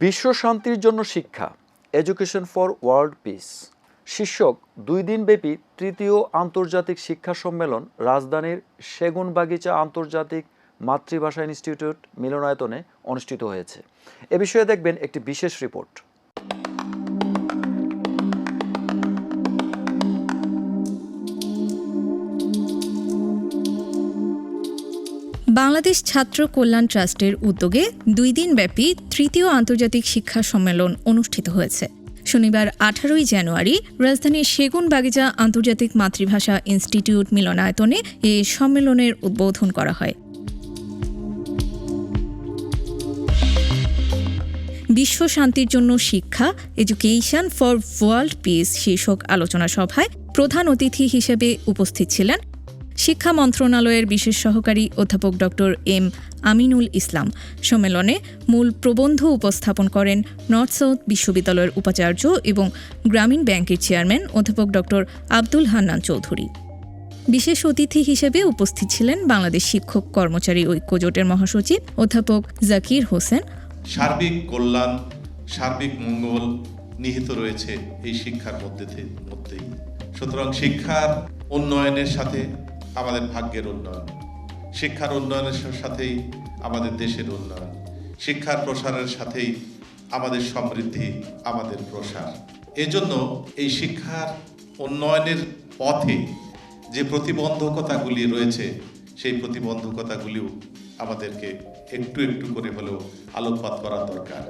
বিশ্ব শান্তির জন্য শিক্ষা এডুকেশন ফর ওয়ার্ল্ড পিস শীর্ষক দুই দিনব্যাপী তৃতীয় আন্তর্জাতিক শিক্ষা সম্মেলন রাজধানীর সেগুনবাগিচা আন্তর্জাতিক মাতৃভাষা ইনস্টিটিউট মিলনায়তনে অনুষ্ঠিত হয়েছে। এ বিষয়ে দেখবেন একটি বিশেষ রিপোর্ট। বাংলাদেশ ছাত্র কল্যাণ ট্রাস্টের উদ্যোগে দুই দিনব্যাপী তৃতীয় আন্তর্জাতিক শিক্ষা সম্মেলন অনুষ্ঠিত হয়েছে। শনিবার আঠারোই জানুয়ারি রাজধানীর সেগুন বাগিচা আন্তর্জাতিক মাতৃভাষা ইনস্টিটিউট মিলনায়তনে এ সম্মেলনের উদ্বোধন করা হয়। বিশ্ব শান্তির জন্য শিক্ষা এডুকেশন ফর ওয়ার্ল্ড পিস শীর্ষক আলোচনা সভায় প্রধান অতিথি হিসেবে উপস্থিত ছিলেন শিক্ষা মন্ত্রণালয়ের বিশেষ সহকারী অধ্যাপক ডক্টর এম আমিনুল ইসলাম। সম্মেলনে মূল প্রবন্ধ উপস্থাপন করেন নর্থ সাউথ বিশ্ববিদ্যালয়ের উপাচার্য এবং গ্রামীণ ব্যাংকের চেয়ারম্যান অধ্যাপক ডক্টর আব্দুল হান্নান চৌধুরী। বিশেষ অতিথি হিসেবে উপস্থিত ছিলেন বাংলাদেশ শিক্ষক কর্মচারী ঐক্য জোটের মহাসচিব অধ্যাপক জাকির হোসেন। সার্বিক কল্যাণ, সার্বিক মঙ্গল নিহিত রয়েছে এই শিক্ষার মধ্যে সুতরাং শিক্ষার উন্নয়নের সাথে আমাদের ভাগ্যের উন্নয়ন। শিক্ষার উন্নয়নের সাথেই আমাদের দেশের উন্নয়ন। শিক্ষার প্রসারের সাথেই আমাদের সমৃদ্ধি, আমাদের প্রসার। এজন্য এই শিক্ষার উন্নয়নের পথে যে প্রতিবন্ধকতাগুলি রয়েছে, সেই প্রতিবন্ধকতাগুলিও আমাদেরকে একটু একটু করে হলেও আলোকপাত করা দরকার।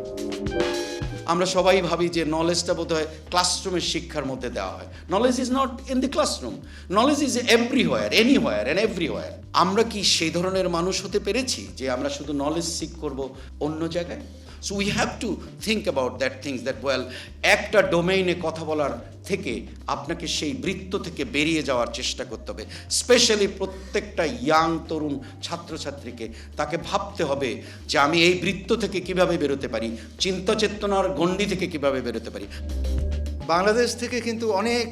আমরা সবাই ভাবি যে নলেজটা বোধ হয় ক্লাসরুমের শিক্ষার মধ্যে দেওয়া হয়। Knowledge is not in the classroom knowledge is everywhere anywhere and everywhere আমরা কি সেই ধরনের মানুষ হতে পেরেছি যে আমরা শুধু নলেজ সিক করব অন্য জায়গায়? So we have to think about that things that well একটা ডোমেইনে কথা বলার থেকে আপনাকে সেই বৃত্ত থেকে বেরিয়ে যাওয়ার চেষ্টা করতে হবে। স্পেশালি প্রত্যেকটা ইয়াং তরুণ ছাত্রছাত্রীকে তাকে ভাবতে হবে যে আমি এই বৃত্ত থেকে কীভাবে বেরোতে পারি, চিন্তা চেতনার গণ্ডি থেকে কীভাবে বেরোতে পারি। বাংলাদেশ থেকে কিন্তু অনেক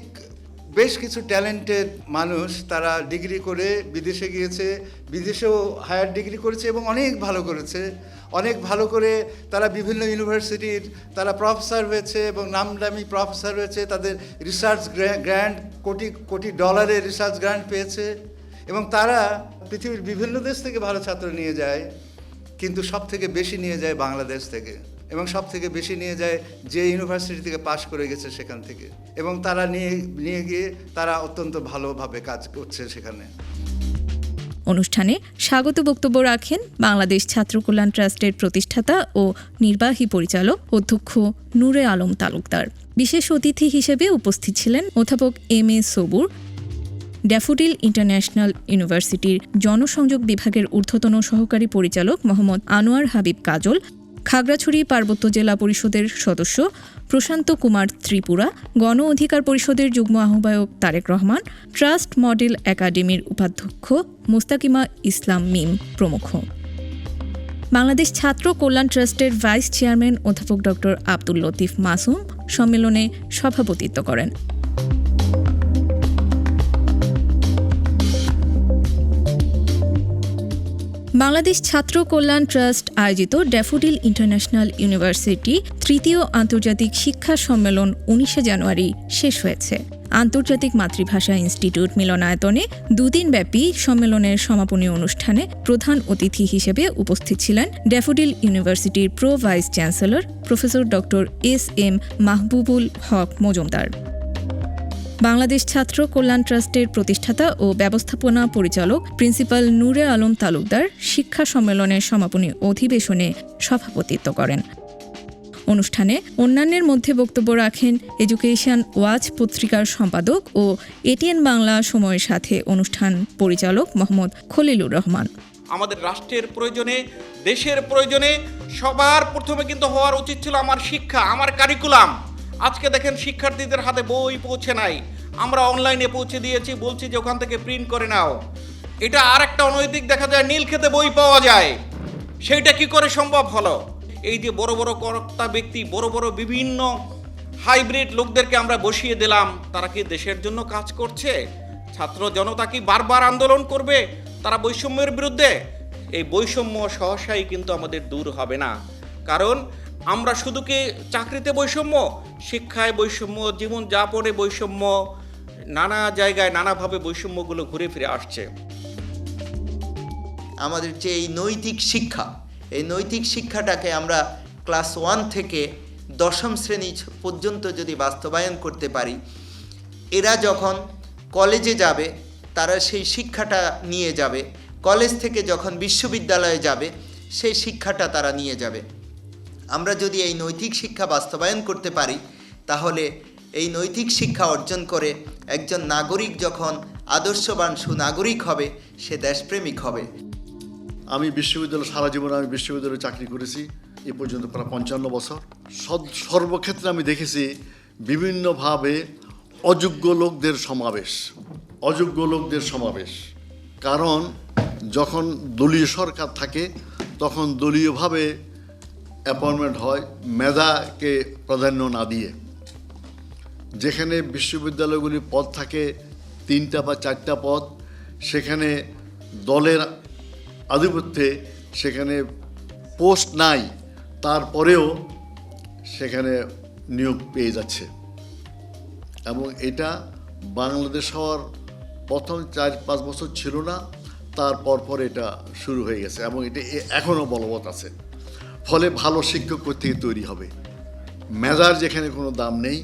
বেশ কিছু ট্যালেন্টেড মানুষ তারা ডিগ্রি করে বিদেশে গিয়েছে, বিদেশেও হায়ার ডিগ্রি করেছে এবং অনেক ভালো করেছে। অনেক ভালো করে তারা বিভিন্ন ইউনিভার্সিটির তারা প্রফেসর হয়েছে এবং নামদামি প্রফেসর হয়েছে, তাদের রিসার্চ গ্র্যান্ড কোটি কোটি ডলারের রিসার্চ গ্র্যান্ট পেয়েছে এবং তারা পৃথিবীর বিভিন্ন দেশ থেকে ভালো ছাত্র নিয়ে যায়, কিন্তু সব থেকে বেশি নিয়ে যায় বাংলাদেশ থেকে। এবং সব থেকে বেশি নিয়ে যায় যে ইউনিভার্সিটি থেকে পাশ করে গেছে সেখান থেকে। এবং তারা নিয়ে নিয়ে গিয়ে তারা অত্যন্ত ভালোভাবে কাজ করছে সেখানে। অনুষ্ঠানে স্বাগত বক্তব্য রাখেন বাংলাদেশ ছাত্র কল্যাণ ট্রাস্টের প্রতিষ্ঠাতা ও নির্বাহী পরিচালক অধ্যক্ষ নূরে আলম তালুকদার। বিশেষ অতিথি হিসেবে উপস্থিত ছিলেন অধ্যাপক M A Sabur, Daffodil International ইউনিভার্সিটির জনসংযোগ বিভাগের ঊর্ধ্বতন সহকারী পরিচালক মোহাম্মদ আনোয়ার হাবিব কাজল খাগড়াছড়ি পার্বত্য জেলা পরিষদের সদস্য প্রশান্ত কুমার ত্রিপুরা, গণ অধিকার পরিষদের যুগ্ম আহ্বায়ক তারেক রহমান, ট্রাস্ট মডেল একাডেমির উপাধ্যক্ষ মুস্তাকিমা ইসলাম মিম প্রমুখ। বাংলাদেশ ছাত্র কল্যাণ ট্রাস্টের ভাইস চেয়ারম্যান অধ্যাপক ডক্টর আব্দুল লতিফ মাসুম সম্মেলনে সভাপতিত্ব করেন। বাংলাদেশ ছাত্র কল্যাণ ট্রাস্ট আয়োজিত ড্যাফোডিল ইন্টারন্যাশনাল ইউনিভার্সিটি তৃতীয় আন্তর্জাতিক শিক্ষা সম্মেলন উনিশে জানুয়ারি শেষ হয়েছে। আন্তর্জাতিক মাতৃভাষা ইনস্টিটিউট মিলনায়তনে দুদিনব্যাপী সম্মেলনের সমাপনী অনুষ্ঠানে প্রধান অতিথি হিসেবে উপস্থিত ছিলেন ড্যাফোডিল ইউনিভার্সিটির pro vice chancellor professor doctor S M Mahbubul Haque Majumder. Bangladesh ছাত্র কল্যাণ ট্রাস্টের প্রতিষ্ঠাতা ও ব্যবস্থাপনা পরিচালক প্রিন্সিপাল নূরে আলম তালুকদার শিক্ষা সম্মেলনের সমাপনী অধিবেশনে সভাপতিত্ব করেন। অনুষ্ঠানে অন্যান্যের মধ্যে বক্তব্য রাখেন এডুকেশন ওয়াচ পত্রিকার সম্পাদক ও এটিএন বাংলা সময়ের সাথে অনুষ্ঠান পরিচালক মোহাম্মদ খলিলুর রহমান। আমাদের রাষ্ট্রের প্রয়োজনে, দেশের প্রয়োজনে সবার প্রথমে কিন্তু হওয়ার উচিত ছিল আমার শিক্ষা, আমার কারিকুলাম আজকে দেখেন শিক্ষার্থীদের হাতে বই পৌঁছে নাই। আমরা অনলাইনে পৌঁছে দিয়েছি, বলছি যে ওখান থেকে প্রিন্ট করে নাও। এটা আর একটা অনৈতিক দেখা যায়, নীল খেতে বই পাওয়া যায়। সেইটা কি করে সম্ভব হলো? এই যে বড় বড় কর্তা ব্যক্তি, বড় বড় বিভিন্ন হাইব্রিড লোকদেরকে আমরা বসিয়ে দিলাম, তারা কি দেশের জন্য কাজ করছে? ছাত্র জনতা কি বারবার আন্দোলন করবে? তারা বৈষম্যের বিরুদ্ধে? এই বৈষম্য সহসাই কিন্তু আমাদের দূর হবে না। কারণ আমরা শুধু কি চাকরিতে বৈষম্য? শিক্ষায় বৈষম্য, জীবনযাপনে বৈষম্য, নানা জায়গায় নানাভাবে বৈষম্যগুলো ঘুরে ফিরে আসছে। আমাদের যে এই নৈতিক শিক্ষা, এই নৈতিক শিক্ষাটাকে আমরা ক্লাস ওয়ান থেকে দশম শ্রেণি পর্যন্ত যদি বাস্তবায়ন করতে পারি, এরা যখন কলেজে যাবে, তারা সেই শিক্ষাটা নিয়ে যাবে। কলেজ থেকে যখন বিশ্ববিদ্যালয়ে যাবে, সেই শিক্ষাটা তারা নিয়ে যাবে। আমরা যদি এই নৈতিক শিক্ষা বাস্তবায়ন করতে পারি, তাহলে এই নৈতিক শিক্ষা অর্জন করে একজন নাগরিক যখন আদর্শবান সুনাগরিক হবে, সে দেশপ্রেমিক হবে। আমি বিশ্ববিদ্যালয় সারা জীবন আমি বিশ্ববিদ্যালয়ে চাকরি করেছি, এ পর্যন্ত প্রায় পঞ্চান্ন বছর। সর্বক্ষেত্রে আমি দেখেছি বিভিন্নভাবে অযোগ্য লোকদের সমাবেশ, অযোগ্য লোকদের সমাবেশ। কারণ যখন দলীয় সরকার থাকে, তখন দলীয়ভাবে অ্যাপয়েন্টমেন্ট হয়, মেধাকে প্রাধান্য না দিয়ে। যেখানে বিশ্ববিদ্যালয়গুলির পদ থাকে তিনটা বা চারটা পদ, সেখানে দলের আধিপত্যে সেখানে পোস্ট নাই, তারপরেও সেখানে নিয়োগ পেয়ে যাচ্ছে। এবং এটা বাংলাদেশ হওয়ার প্রথম চার পাঁচ বছর ছিল না, তারপর পর এটা শুরু হয়ে গেছে এবং এটা এখনও বলবৎ আছে। ফলে ভালো শিক্ষক থেকে তৈরি হবে। মেজার যেখানে কোনো দাম নেই,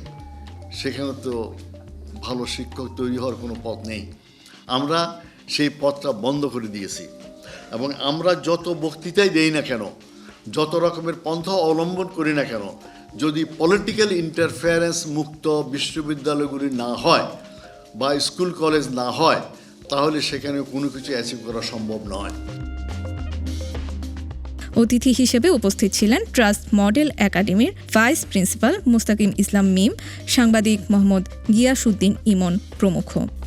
সেখানে তো ভালো শিক্ষক তৈরি হওয়ার কোনো পথ নেই। আমরা সেই পথটা বন্ধ করে দিয়েছি এবং আমরা যত বক্তৃতাই দেই না কেন, যত রকমের পন্থা অবলম্বন করি না কেন, যদি পলিটিক্যাল ইন্টারফেয়ারেন্স মুক্ত বিশ্ববিদ্যালয়গুলি না হয় বা স্কুল কলেজ না হয়, তাহলে সেখানে কোনো কিছু অ্যাচিভ করা সম্ভব নয়। অতিথি হিসেবে উপস্থিত ছিলেন ট্রাস্ট মডেল একাডেমির ভাইস প্রিন্সিপাল মুস্তাকিম ইসলাম মিম, সাংবাদিক মোহাম্মদ গিয়াসুদ্দিন ইমন প্রমুখ।